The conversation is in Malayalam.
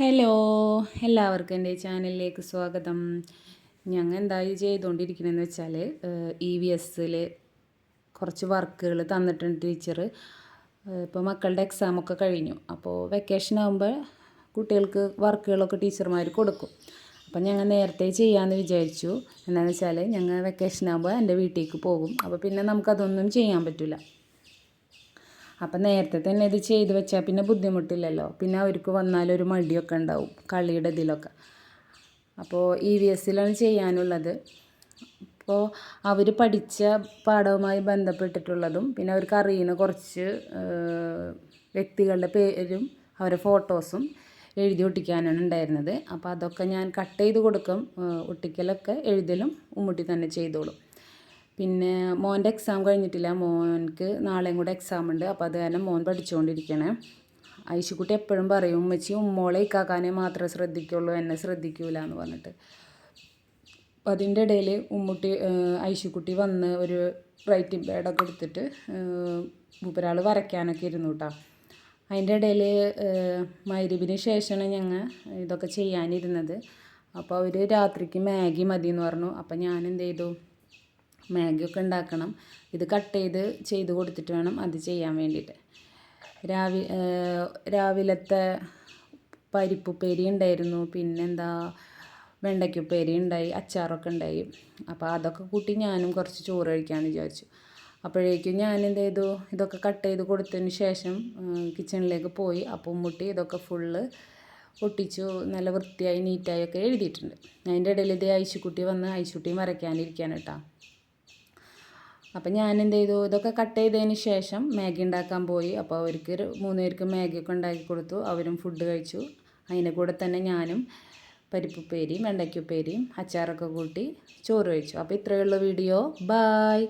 ഹലോ എല്ലാവർക്കും എന്റെ ചാനലിലേക്ക് സ്വാഗതം. ഞങ്ങൾ എന്തായി ചെയ്തുകൊണ്ടിരിക്കണമെന്ന് വെച്ചാൽ ഇ വി എസ്സിൽ കുറച്ച് വർക്കുകൾ തന്നിട്ടുണ്ട് ടീച്ചർ ഇപ്പോൾ മക്കളുടെ എക്സാമൊക്കെ കഴിഞ്ഞു. അപ്പോൾ വെക്കേഷൻ ആകുമ്പോൾ കുട്ടികൾക്ക് വർക്കുകളൊക്കെ ടീച്ചർമാർ കൊടുക്കും. അപ്പം ഞങ്ങൾ നേരത്തെ ചെയ്യാമെന്ന് വിചാരിച്ചു. എന്താണെന്ന് വെച്ചാൽ ഞങ്ങൾ വെക്കേഷൻ ആകുമ്പോൾ എന്റെ വീട്ടിലേക്ക് പോകും. അപ്പോൾ പിന്നെ നമുക്കതൊന്നും ചെയ്യാൻ പറ്റില്ല അപ്പം നേരത്തെ തന്നെ ഇത് ചെയ്ത് വെച്ചാൽ പിന്നെ ബുദ്ധിമുട്ടില്ലല്ലോ. പിന്നെ അവർക്ക് വന്നാലൊരു മടിയൊക്കെ ഉണ്ടാവും കളിയുടെ ഇതിലൊക്കെ. അപ്പോൾ ഇ വി എസ്സിലാണ് ചെയ്യാനുള്ളത്. അപ്പോൾ അവർ പഠിച്ച പാഠവുമായി ബന്ധപ്പെട്ടിട്ടുള്ളതും പിന്നെ അവർക്ക് അറിയുന്ന കുറച്ച് വ്യക്തികളുടെ പേരും അവരുടെ ഫോട്ടോസും എഴുതി ഒട്ടിക്കാനാണ് ഉണ്ടായിരുന്നത്. അപ്പോൾ അതൊക്കെ ഞാൻ കട്ട് ചെയ്ത് കൊടുക്കും. ഒട്ടിക്കലൊക്കെ എഴുതലും ഉമ്മുട്ടി തന്നെ ചെയ്തോളും. പിന്നെ മോന്റെ എക്സാം കഴിഞ്ഞിട്ടില്ല. മോൻക്ക് നാളെയും കൂടെ എക്സാം ഉണ്ട്. അപ്പോൾ അത് കാരണം മോൻ പഠിച്ചുകൊണ്ടിരിക്കണേ ഐശുക്കുട്ടി എപ്പോഴും പറയും ഉമ്മച്ചി ഉമ്മോളെ ഇക്കാക്കാനെ മാത്രമേ ശ്രദ്ധിക്കുള്ളൂ എന്നെ ശ്രദ്ധിക്കൂല എന്ന് പറഞ്ഞിട്ട്. അപ്പം അതിന്റെ ഇടയിൽ ഉമ്മുട്ടി ഐശുക്കുട്ടി വന്ന് ഒരു റൈറ്റിംഗ് പാഡൊക്കെ എടുത്തിട്ട് മൂപ്പരാൾ വരയ്ക്കാനൊക്കെ ഇരുന്നു കേട്ടോ അതിന്റെ ഇടയിൽ മൈരിബിന് ശേഷമാണ് ഞങ്ങൾ ഇതൊക്കെ ചെയ്യാനിരുന്നത്. അപ്പോൾ അവർ രാത്രിക്ക് മാഗി മതി എന്ന് പറഞ്ഞു. അപ്പോൾ ഞാൻ എന്ത് ചെയ്തു മാഗിയൊക്കെ ഉണ്ടാക്കണം. ഇത് കട്ട് ചെയ്ത് ചെയ്ത് കൊടുത്തിട്ട് വേണം അത് ചെയ്യാൻ വേണ്ടിയിട്ട്. രാവി രാവിലത്തെ പരിപ്പുപ്പേരി ഉണ്ടായിരുന്നു. പിന്നെന്താ വെണ്ടയ്ക്കുപ്പേരി ഉണ്ടായി അച്ചാറൊക്കെ ഉണ്ടായി. അപ്പോൾ അതൊക്കെ കൂട്ടി ഞാനും കുറച്ച് ചോറ് കഴിക്കാമെന്ന് വിചാരിച്ചു. അപ്പോഴേക്കും ഞാൻ എന്ത് ചെയ്തു? ഇതൊക്കെ കട്ട് ചെയ്ത് കൊടുത്തതിന് ശേഷം കിച്ചണിലേക്ക് പോയി. അപ്പം മുട്ടി ഇതൊക്കെ ഫുള്ള് ഒട്ടിച്ചു നല്ല വൃത്തിയായി നീറ്റായി ഒക്കെ എഴുതിയിട്ടുണ്ട്. അതിന്റെ ഇടയിൽ ഇത് ഐശുക്കുട്ടി വന്ന് ഐശുട്ടിയും വരയ്ക്കാനിരിക്കാൻ കേട്ടോ. അപ്പം ഞാൻ എന്ത് ചെയ്തു ഇതൊക്കെ കട്ട് ചെയ്തതിന് ശേഷം മാഗി ഉണ്ടാക്കാൻ പോയി. അപ്പോൾ അവർക്ക് മൂന്ന് പേർക്ക് മാഗിയൊക്കെ ഉണ്ടാക്കി കൊടുത്തു. അവരും ഫുഡ് കഴിച്ചു. അതിന്റെ കൂടെ തന്നെ ഞാനും പരിപ്പുപ്പേരിയും വെണ്ടയ്ക്കുപ്പേരിയും അച്ചാറൊക്കെ കൂട്ടി ചോറ് കഴിച്ചു. അപ്പോൾ ഇത്രയുള്ള വീഡിയോ. ബായ്